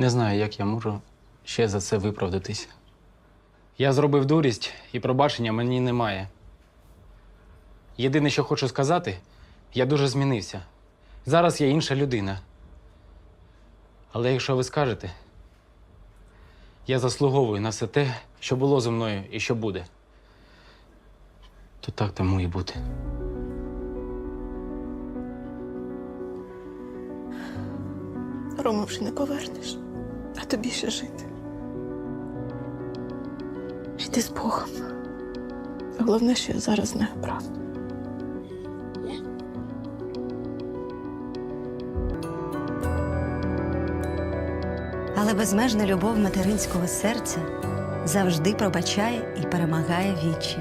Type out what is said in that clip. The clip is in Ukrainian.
Не знаю, як я можу ще за це виправдатись. Я зробив дурість, і пробачення мені немає. Єдине, що хочу сказати, я дуже змінився. Зараз я інша людина. Але якщо ви скажете, я заслуговую на все те, що було зі мною і що буде, то так тому і бути. Рому вже не повернеш, тобі ще жити. Йди з Богом. Головне, що я зараз знаю правду. Але безмежна любов материнського серця завжди пробачає і перемагає вічі.